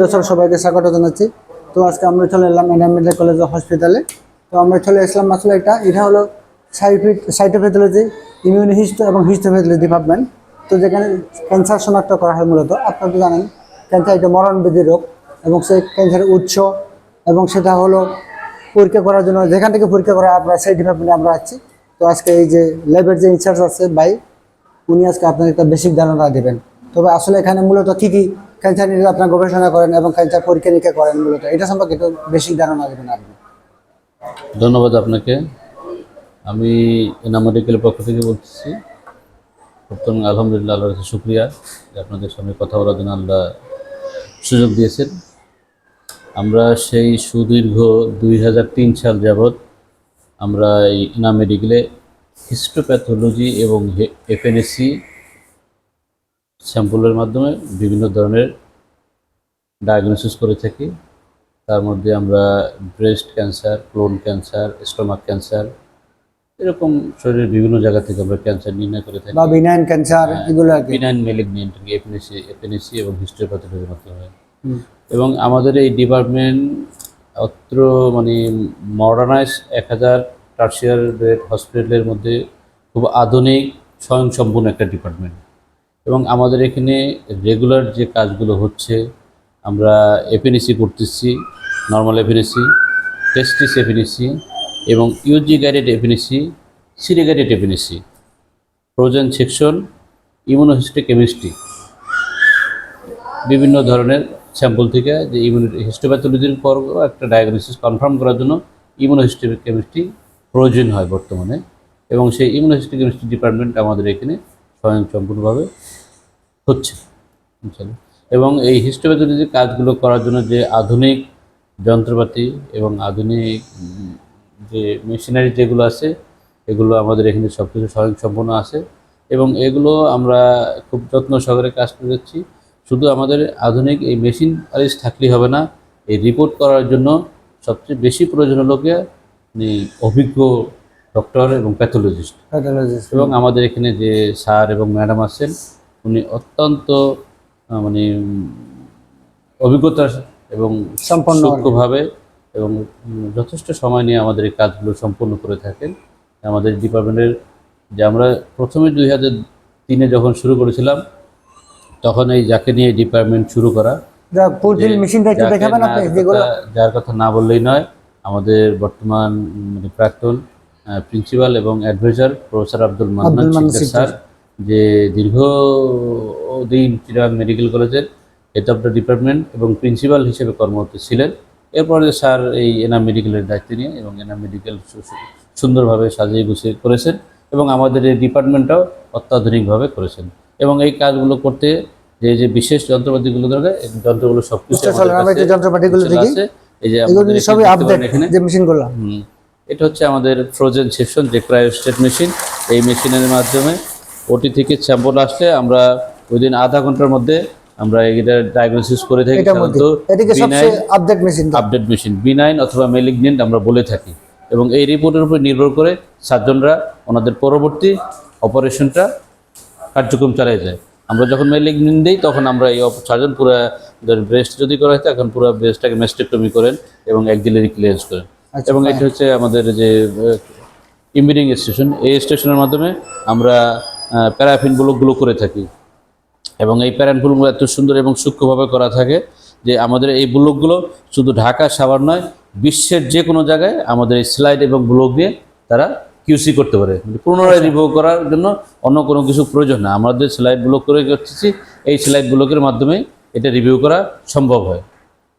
দর্শক, সবাইকে স্বাগত জানাচ্ছি। তো আজকে আমরা চলে এলাম এনএম মেডিকেল কলেজ হসপিটালে তো আমরা চলে আসলাম আসলে একটা এটা হলো সাইটোপ্যাথোলজি ইমিউন হিস্টো এবং হিস্টোপ্যাথোলজি ডিপার্টমেন্ট তো যেখানে ক্যান্সার শনাক্ত করা হয় মূলত। আপনারা তো জানেন ক্যান্সার একটা মরণবেদী রোগ, এবং সেই ক্যান্সারের উৎস, এবং সেটা হলো পরীক্ষা করার জন্য, যেখান থেকে পরীক্ষা করা আমরা সেই ডিপার্টমেন্টে আমরা আছি। তো আজকে এই যে ল্যাবের যে ইনচার্জ আছে, ভাই, উনি আজকে আপনাকে একটা বেসিক ধারণা দেবেন। তবে আসলে এখানে মূলত কী কী ক্যান্সার নিয়ে আপনার গবেষণা করেন এবং ক্যান্সার পরীক্ষা নিরীক্ষা করেন মূলত। এটা সম্পর্কে একটু বেশি ধারণা দেবেন আপনি ধন্যবাদ আপনাকে। আমি এনাম মেডিকেলের পক্ষ থেকে বলতেছি, প্রথম আলহামদুলিল্লাহ আল্লাহর কাছে শুক্রিয়া যে আপনাদের সঙ্গে কথা বলার জন্য আল্লাহ সুযোগ দিয়েছেন। আমরা সেই সুদীর্ঘ দুই হাজার তিন সাল যাবৎ আমরা এই এনাম মেডিকেলে হিস্টোপ্যাথোলজি এবং এফএনএসি স্যাম্পলের মাধ্যমে বিভিন্ন ধরনের ডায়াগনোসিস করে থাকি। তার মধ্যে আমরা breast cancer colon cancer stomach cancer এরকম শরীরের বিভিন্ন জায়গা থেকে আমরা ক্যান্সার নির্ণয় করে থাকি। বা বিনাইন ক্যান্সার এগুলো বিনাইন মেলিগনেন্ট এপিনেসি এপিনেসি এবং হিস্টোপ্যাথোলজির মাধ্যমে এবং আমাদের এই ডিপার্টমেন্ট অত্র মানে মডার্নাইজ এক হাজার টার্সিয়ার রেট হসপিটালের মধ্যে খুব আধুনিক স্বয়ংসম্পূর্ণ একটা ডিপার্টমেন্ট এবং আমাদের এখানে রেগুলার যে কাজগুলো হচ্ছে, আমরা এপিনিসি করতেছি নর্মাল এপিনিসি টেস্টিস এপিনিসি এবং USG guided FNAC CT guided FNAC frozen section immunohistochemistry বিভিন্ন ধরনের স্যাম্পল থেকে যে ইমিউনিটি হিস্টোপ্যাথোলজির পর একটা ডায়াগনোসিস কনফার্ম করার জন্য ইমিউনোহিস্টোকেমিস্ট্রি প্রয়োজন হয় বর্তমানে এবং সেই ইমিউনোহিস্টোকেমিস্ট্রি ডিপার্টমেন্ট আমাদের এখানে স্বয়ংসম্পূর্ণভাবে হচ্ছে। এবং এই হিস্টোপ্যাথোলজির কাজগুলো করার জন্য যে আধুনিক যন্ত্রপাতি এবং আধুনিক যে মেশিনারি যেগুলো আছে এগুলো আমাদের এখানে সব কিছু স্বয়ংসম্পূর্ণ আছে এবং এগুলো আমরা খুব যত্ন সহকারে কাজ করে যাচ্ছি। শুধু আমাদের আধুনিক এই মেশিন আরিস থাকলেই হবে না এই রিপোর্ট করার জন্য সবচেয়ে বেশি প্রয়োজন হলো গিয়ে মানে অভিজ্ঞ ডক্টর এবং প্যাথোলজিস্ট। প্যাথোলজিস্ট। এবং আমাদের এখানে যে স্যার এবং ম্যাডাম আছেন উনি অত্যন্ত মানে অভিজ্ঞতা এবং সম্পন্ন। সূক্ষ্মভাবে এবং যথেষ্ট সময় নিয়ে আমাদের এই কাজগুলো সম্পূর্ণ করে থাকেন আমাদের ডিপার্টমেন্টের যে আমরা প্রথমে দুই হাজার তিনে যখন শুরু করেছিলাম তখন এই যাকে নিয়ে ডিপার্টমেন্ট শুরু করা যার কথা না বললেই নয় আমাদের বর্তমান মানে প্রাক্তন প্রিন্সিপাল এবং adviser professor Abdul Mannan. Sir যে দীর্ঘ দিন চিরাং মেডিকেল কলেজের হেড অফ দ্য ডিপার্টমেন্ট এবং প্রিন্সিপাল হিসেবে কর্মরত ছিলেন। এরপরে স্যার এই এনাম মেডিকেলের দায়িত্ব নিয়ে এবং এনাম মেডিকেল সুন্দরভাবে সাজিয়ে গুছিয়ে করেছেন এবং আমাদের এই ডিপার্টমেন্টটাও অত্যাধুনিকভাবে করেছেন। এবং এই কাজগুলো করতে যে যে বিশেষ যন্ত্রপাতিগুলো দরকার এই যন্ত্রগুলো সব কিছু যন্ত্রপাতিগুলো এই যে সবই আপডেট যে। এটা হচ্ছে আমাদের ফ্রোজেন সেকশন যে ক্রায়োস্টেট মেশিন এই মেশিনের মাধ্যমে ওটি থেকে স্যাম্পল আসলে আমরা ওই দিন আধা ঘণ্টার মধ্যে আমরা এটা ডায়াগনোসিস করে থাকি সাধারণত update machine update machine benign অথবা মেলিগনেন্ট আমরা বলে থাকি। এবং এই রিপোর্টের উপর নির্ভর করে সার্জনরা ওনাদের পরবর্তী অপারেশনটা কার্যক্রম চালিয়ে যায়। আমরা যখন মেলিগনেন্ট দিই তখন আমরা এই সার্জন পুরো ব্রেস্ট যদি করা হয় তখন পুরো ব্রেস্টটাকে মেস্টেক্টমি করেন এবং একদিলেরই ক্লিয়ারেন্স করেন। আচ্ছা, এবং এটা হচ্ছে আমাদের যে ইমিডিং স্টেশন এই স্টেশনের মাধ্যমে আমরা প্যারাফিন ব্লকগুলো করে থাকি। এবং এই প্যারাফিনগুলো এত সুন্দর এবং সূক্ষ্মভাবে করা থাকে যে আমাদের এই ব্লকগুলো শুধু ঢাকা সাভার নয় বিশ্বের যে কোনো জায়গায় আমাদের এই স্লাইড এবং ব্লক দিয়ে তারা কিউসি করতে পারে। মানে পুনরায় রিভিউ করার জন্য অন্য কোনো কিছু প্রয়োজন না। আমাদের স্লাইড ব্লক করে করতেছি এই স্লাইড ব্লকের মাধ্যমে এটা রিভিউ করা সম্ভব হয়।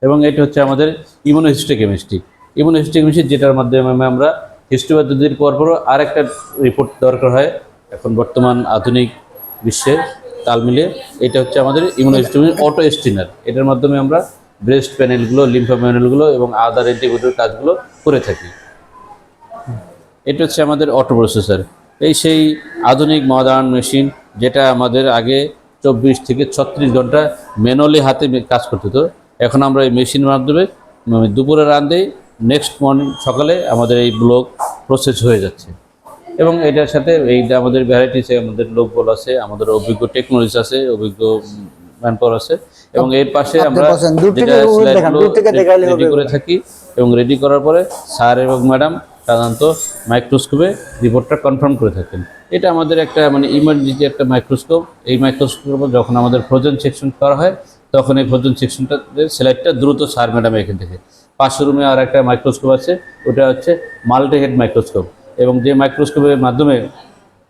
এবং এটা হচ্ছে আমাদের ইমিউনোহিস্টোকেমিস্ট্রি ইমিউনোহিস্টোকেমিস্ট্রি যেটার মাধ্যমে আমরা হিস্টোপ্যাথোলজির পরপরও আরেকটা রিপোর্ট দরকার হয় এখন বর্তমান আধুনিক বিশ্বে তাল মিলিয়ে এটা হচ্ছে আমাদের ইমিউনোহিস্টোকেমিস্ট্রি অটো স্টিনার এটার মাধ্যমে আমরা ব্রেস্ট প্যানেলগুলো লিম্ফা প্যানেলগুলো এবং আদার এন্টিবায়োটিক কাজগুলো করে থাকি। এটা হচ্ছে আমাদের অটো প্রসেসর এই সেই আধুনিক মডার্ন মেশিন যেটা আমাদের আগে চব্বিশ থেকে ছত্রিশ ঘণ্টা ম্যানুয়ালি হাতে কাজ করতে হতো। এখন আমরা এই মেশিনের মাধ্যমে দুপুরে রান্ধেই নেক্সট মর্নিং সকালে আমাদের এই ব্লক প্রসেস হয়ে যাচ্ছে। এবং এটার সাথে এই যে আমাদের ভ্যারাইটিসে আমাদের লোকবল আছে আমাদের অভিজ্ঞ টেকনোলজি আছে অভিজ্ঞ ম্যান পাওয়ার আছে এবং এর পাশে আমরা রেডি করে থাকি এবং রেডি করার পরে স্যার এবং ম্যাডাম সাধারণত মাইক্রোস্কোপে রিপোর্টটা কনফার্ম করে থাকেন। এটা আমাদের একটা মানে ইমার্জেন্সি একটা মাইক্রোস্কোপ এই মাইক্রোস্কোপের উপর যখন আমাদের ফ্রোজেন সেকশন করা হয় তখন এই ফ্রোজেন সেকশনটা স্লাইডটা দ্রুত স্যার ম্যাডাম এখান থেকে। পাশের রুমে আর একটা মাইক্রোস্কোপ আছে ওটা হচ্ছে মাল্টি হেড মাইক্রোস্কোপ এবং যে মাইক্রোস্কোপের মাধ্যমে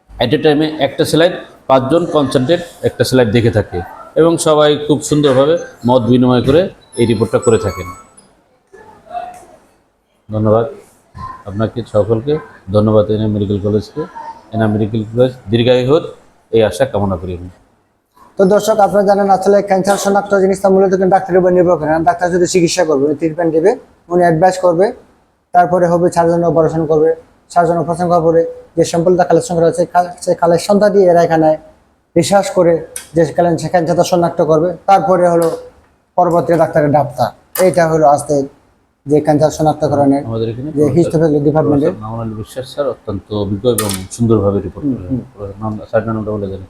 অ্যাট এ টাইমে একটা স্লাইড পাঁচজন কনসেন্ট্রেট একটা স্লাইড দেখে থাকে এবং সবাই খুব সুন্দরভাবে মত বিনিময় করে এই রিপোর্টটা করে থাকেন। ধন্যবাদ আপনাকে সকলকে। ধন্যবাদ এনা মেডিকেল কলেজকে। এনা মেডিকেল কলেজ দীর্ঘায়ু হোক, এই আশা কামনা করি তো দর্শক, আপনারা জানেন আসলে ক্যান্সার শনাক্ত জিনিসটা মূলত ডাক্তারের উপর নির্ভর করে ডাক্তার যদি চিকিৎসা করবে ট্রিটমেন্ট দেবে, উনি অ্যাডভাইস করবে, তারপরে হবে সার্জন অপারেশন করবে। সার্জন প্রসঙ্গ করে যে স্যাম্পলটা কালেকশন করা হচ্ছে সেই সন্ধ্যা দিয়ে এরা এখানে রিসার্চ করে যে ক্যান্সারটা শনাক্ত করবে। তারপরে হলো পরবর্তী ডাক্তারের ডাক্তার এইটা হলো আস্তে যে ক্যান্সার শনাক্তকরণের আমাদের এখানে যে হিস্টোপ্যাথি ডিপার্টমেন্টে বিশ্বাস স্যার অত্যন্ত অভিজ্ঞ এবং সুন্দরভাবে রিপোর্ট করে স্যার নামটা বলে দেন।